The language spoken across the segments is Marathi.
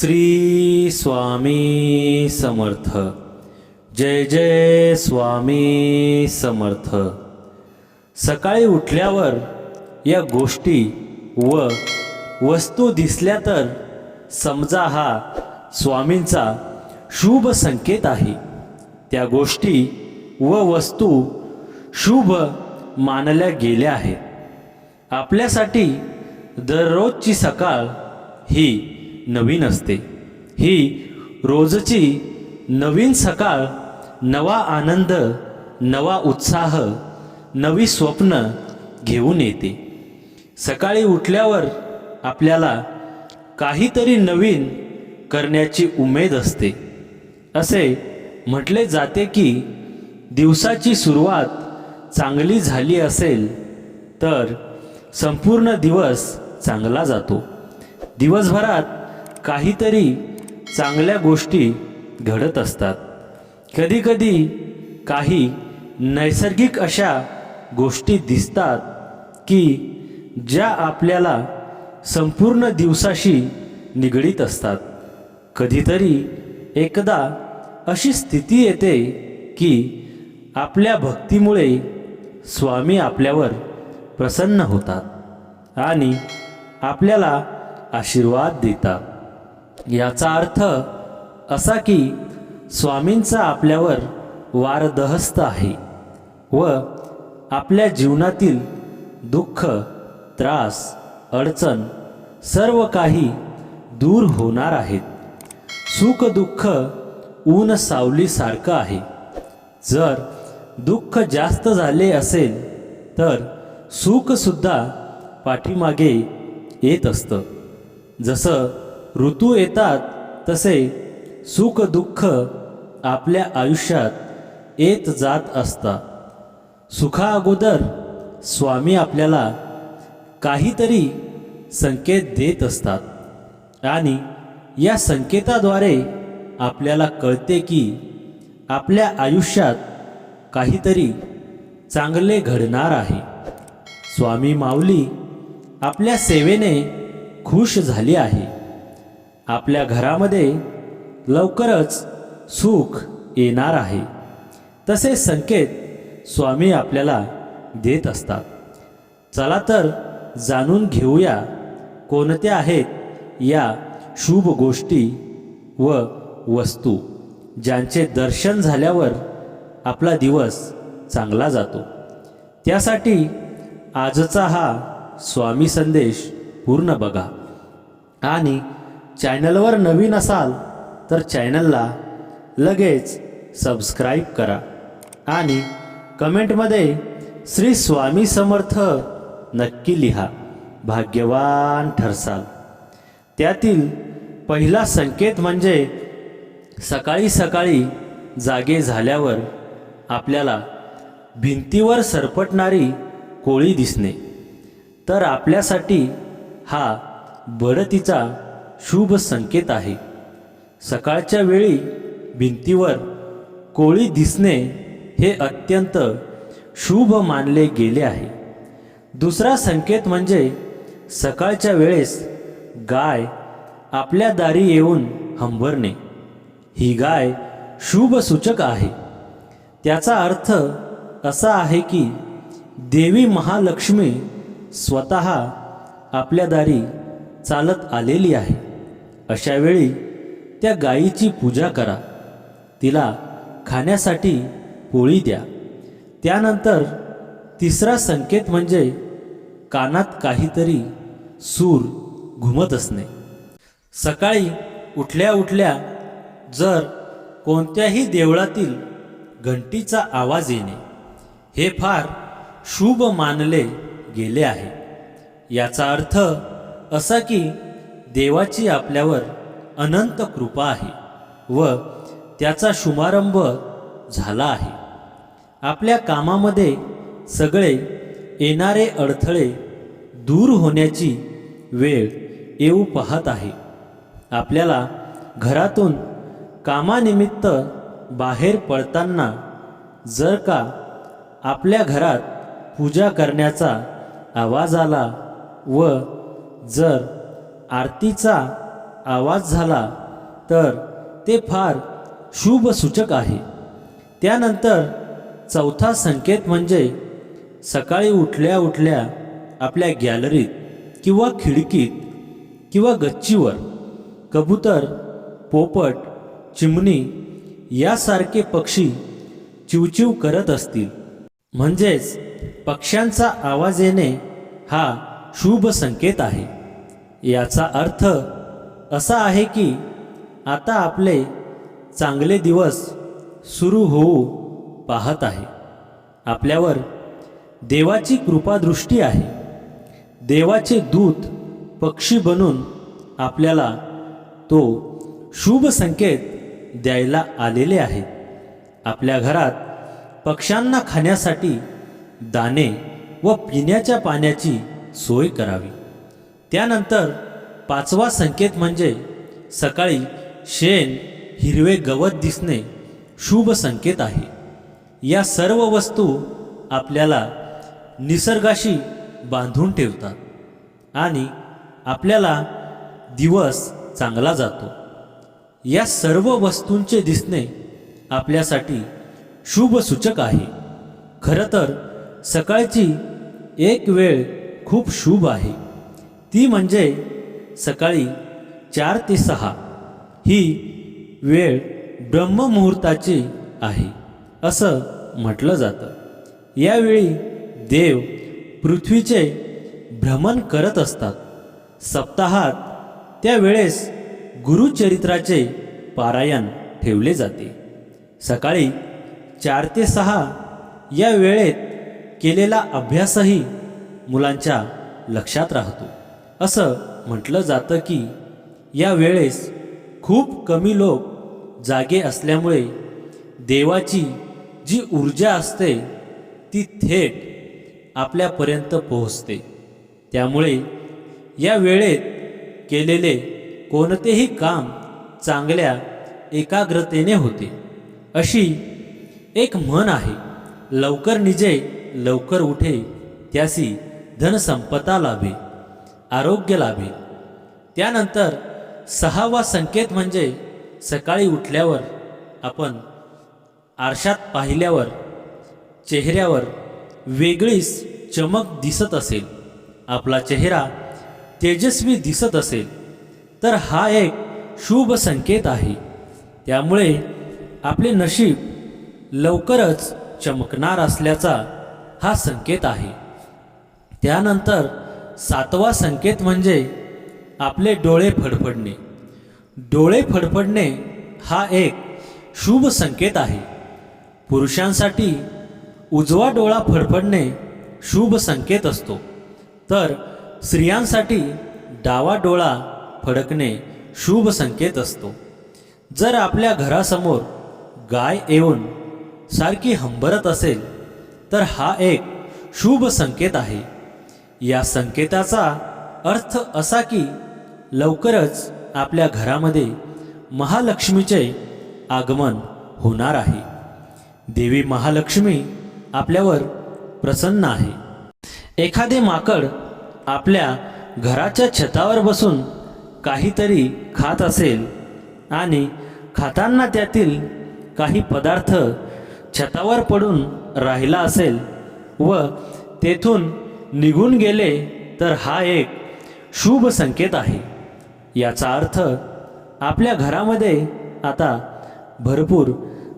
श्री स्वामी समर्थ. जय जय स्वामी समर्थ. सकाळी उठल्यावर या गोष्टी व वस्तू दिसल्या तर समजा हा स्वामींचा शुभ संकेत आहे. त्या गोष्टी व वस्तू शुभ मानल्या गेल्या आहेत. आपल्यासाठी दररोजची सकाळ ही नवीन असते. ही रोजची नवीन सकाळ नवा आनंद नवा उत्साह नवी स्वप्न घेऊन येते. सकाळी उठल्यावर आपल्याला काहीतरी नवीन करण्याची उमेद असते. असे म्हटले जाते की दिवसाची सुरुवात चांगली झाली असेल तर संपूर्ण दिवस चांगला जातो. दिवसभरात काहीतरी चांगल्या गोष्टी घडत असतात. कधीकधी काही नैसर्गिक अशा गोष्टी दिसतात की ज्या आपल्याला संपूर्ण दिवसाशी निगडीत असतात. कधीतरी एकदा अशी स्थिती येते की आपल्या भक्तीमुळे स्वामी आपल्यावर प्रसन्न होतात आणि आपल्याला आशीर्वाद देतात. याचा अर्थ असा की स्वामींचा आपल्यावर वारदहस्त आहे व आपल्या जीवनातील दुःख त्रास अडचण सर्व काही दूर होणार आहेत. सुख दुःख ऊन सावलीसारखं आहे. जर दुःख जास्त झाले असेल तर सुखसुद्धा पाठीमागे येत असतं. जसं ऋतू येतात तसे सुख दुःख आपल्या आयुष्यात येत जात असतात सुखा अगोदर स्वामी आपल्याला काहीतरी संकेत देत असतात. आणि या संकेताद्वारे आपल्याला कळते की आपल्या आयुष्यात काहीतरी चांगले घडणार आहे. स्वामी माऊली आपल्या सेवेने खुश झाली आहे. आपल्या घरामध्ये लवकरच सुख येणार आहे. तसे संकेत स्वामी आपल्याला देत असतात. चला तर जाणून घेऊया कोणत्या आहेत या शुभ गोष्टी व वस्तू ज्यांचे दर्शन झाल्यावर आपला दिवस चांगला जातो. त्यासाठी आजचा हा स्वामी संदेश पूर्ण बघा. आणि चॅनलवर नवीन असाल तर चॅनलला लगेच सबस्क्राईब करा आणि कमेंटमध्ये श्री स्वामी समर्थ नक्की लिहा भाग्यवान ठरसाल. त्यातील पहिला संकेत म्हणजे सकाळी सकाळी जागे झाल्यावर आपल्याला भिंतीवर सरपटणारी कोळी दिसणे. तर आपल्यासाठी हा बढतीचा शुभ संकेत आहे. सकाळच्या वेळी भिंतीवर कोळी दिसणे हे अत्यंत शुभ मानले गेले आहे. दुसरा संकेत म्हणजे सकाळच्या वेळेस गाय आपल्या दारी येऊन हंबरणे. ही गाय शुभसूचक आहे. त्याचा अर्थ असा आहे की देवी महालक्ष्मी स्वतः आपल्या दारी चालत आलेली आहे. अशावेळी त्या गायीची पूजा करा. तिला खाण्यासाठी पोळी द्या. त्यानंतर तिसरा संकेत म्हणजे कानात काहीतरी सूर घुमत असणे. सकाळी उठल्या उठल्या जर कोणत्याही देवळातील घंटीचा आवाज येणे हे फार शुभ मानले गेले आहे. याचा अर्थ असा की देवाची आपल्यावर अनंत कृपा आहे व त्याचा शुभारंभ झाला आहे. आपल्या कामामध्ये सगळे येणारे अडथळे दूर होण्याची वेळ येऊ पाहत आहे. आपल्याला घरातून कामानिमित्त बाहेर पडताना जर का आपल्या घरात पूजा करण्याचा आवाज आला व जर आरतीचा आवाज झाला तर ते फार शुभसूचक आहे. त्यानंतर चौथा संकेत म्हणजे सकाळी उठल्या उठल्या आपल्या गॅलरीत किंवा खिडकीत किंवा गच्चीवर कबूतर पोपट चिमणी यासारखे पक्षी चिवचिव करत असतील. म्हणजेच पक्ष्यांचा आवाज येणे हा शुभ संकेत आहे. याचा अर्थ असा आहे की आता आपले चांगले दिवस सुरू होऊ पाहत आहे. आपल्यावर देवाची कृपादृष्टी आहे. देवाचे दूत पक्षी बनून आपल्याला तो शुभ संकेत द्यायला आलेले आहेत आपल्या घरात पक्ष्यांना खाण्यासाठी दाणे व पिण्याच्या पाण्याची सोय करावी. त्यानंतर पाचवा संकेत म्हणजे सकाळी शेण हिरवे गवत दिसणे शुभ संकेत आहे. या सर्व वस्तू आपल्याला निसर्गाशी बांधून ठेवतात आणि आपल्याला दिवस चांगला जातो. या सर्व वस्तूंचे दिसणे आपल्यासाठी शुभसूचक आहे. खरं तर सकाळची एक वेळ खूप शुभ आहे. ती म्हणजे सकाळी चार ते सहा ही वेळ ब्रह्ममुहूर्ताची आहे असं म्हटलं जातं. यावेळी देव पृथ्वीचे भ्रमण करत असतात. सप्ताहात त्यावेळेस गुरुचरित्राचे पारायण ठेवले जाते. सकाळी चार ते सहा या वेळेत केलेला अभ्यासही मुलांच्या लक्षात राहतो. असं म्हटलं जातं की या वेळेस खूप कमी लोक जागे असल्यामुळे देवाची जी ऊर्जा असते ती थेट आपल्यापर्यंत पोहोचते. त्यामुळे या वेळेत केलेले कोणतेही काम चांगल्या एकाग्रतेने होते. अशी एक म्हण आहे लवकर निजे लवकर उठे त्यासी धनसंपदा लाभे. आरोग्य लाभे. त्यानंतर सहावा संकेत म्हणजे सकाळी उठल्यावर आपण आरशात पाहिल्यावर चेहऱ्यावर वेगळीच चमक दिसत असेल. आपला चेहरा तेजस्वी दिसत असेल. तर हा एक शुभ संकेत आहे. त्यामुळे आपले नशीब लवकरच चमकणार असल्याचा हा संकेत आहे. त्यानंतर सातवा संकेत म्हणजे आपले डोळे फडफडणे. डोळे फडफडणे हा एक शुभ संकेत आहे. पुरुषांसाठी उजवा डोळा फडफडणे शुभ संकेत असतो. तर स्त्रियांसाठी डावा डोळा फडकणे शुभ संकेत असतो. जर आपल्या घरासमोर गाय येऊन सारखी हंबरत असेल तर हा एक शुभ संकेत आहे. या संकेताचा अर्थ असा की लवकरच आपल्या घरामध्ये महालक्ष्मीचे आगमन होणार आहे. देवी महालक्ष्मी आपल्यावर प्रसन्न आहे. एखादे माकड आपल्या घराच्या छतावर बसून काहीतरी खात असेल आणि खाताना त्यातील काही पदार्थ छतावर पडून राहिला असेल व तेथून निघून गेले तर हा एक शुभ संकेत आहे. याचा अर्थ आपल्या घरामध्ये आता भरपूर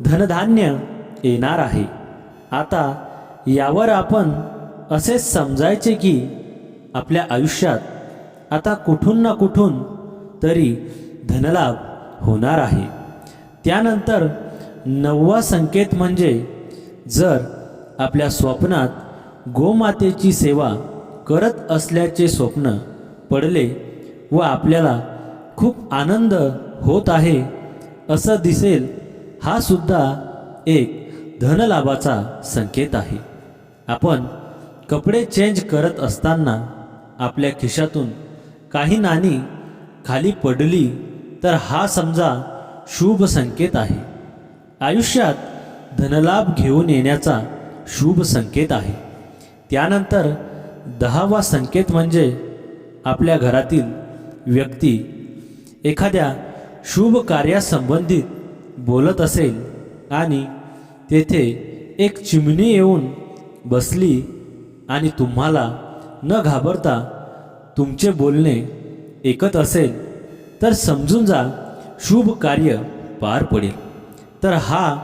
धनधान्य येणार आहे. आता यावर आपण असे समजायचे की आपल्या आयुष्यात आता कुठून ना कुठून तरी धनलाभ होणार आहे. त्यानंतर नववा संकेत म्हणजे जर आपल्या स्वप्नात गोमातेची सेवा करत असल्याचे स्वप्न पडले व आपल्याला खूप आनंद होत आहे असं दिसेल हा सुद्धा एक धनलाभाचा संकेत आहे. आपण कपडे चेंज करत असताना आपल्या खिशातून काही नाणी खाली पडली तर हा समजा शुभ संकेत आहे. आयुष्यात धनलाभ घेऊन येण्याचा शुभ संकेत आहे. त्यानंतर दहावा संकेत म्हणजे आपल्या घरातील व्यक्ती एखाद्या शुभ कार्यासंबंधित बोलत असेल आणि तेथे एक चिमणी येऊन बसली आणि तुम्हाला न घाबरता तुमचे बोलणे ऐकत असेल तर समजून जा शुभ कार्य पार पडेल. तर हा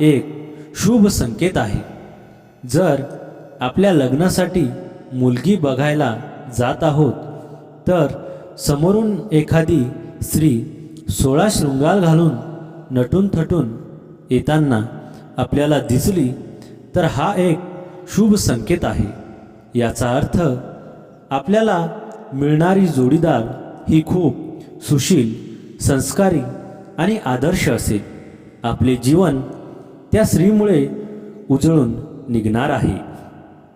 एक शुभ संकेत आहे. जर आपल्या लग्नासाठी मुलगी बघायला जात आहोत. तर समोरून एखादी स्त्री सोळा शृंगार घालून नटून थटून येताना आपल्याला दिसली तर हा एक शुभ संकेत आहे. याचा अर्थ आपल्याला मिळणारी जोडीदार ही खूप सुशील संस्कारी आणि आदर्श असेल. आपले जीवन त्या स्त्रीमुळे उजळून निघणार आहे.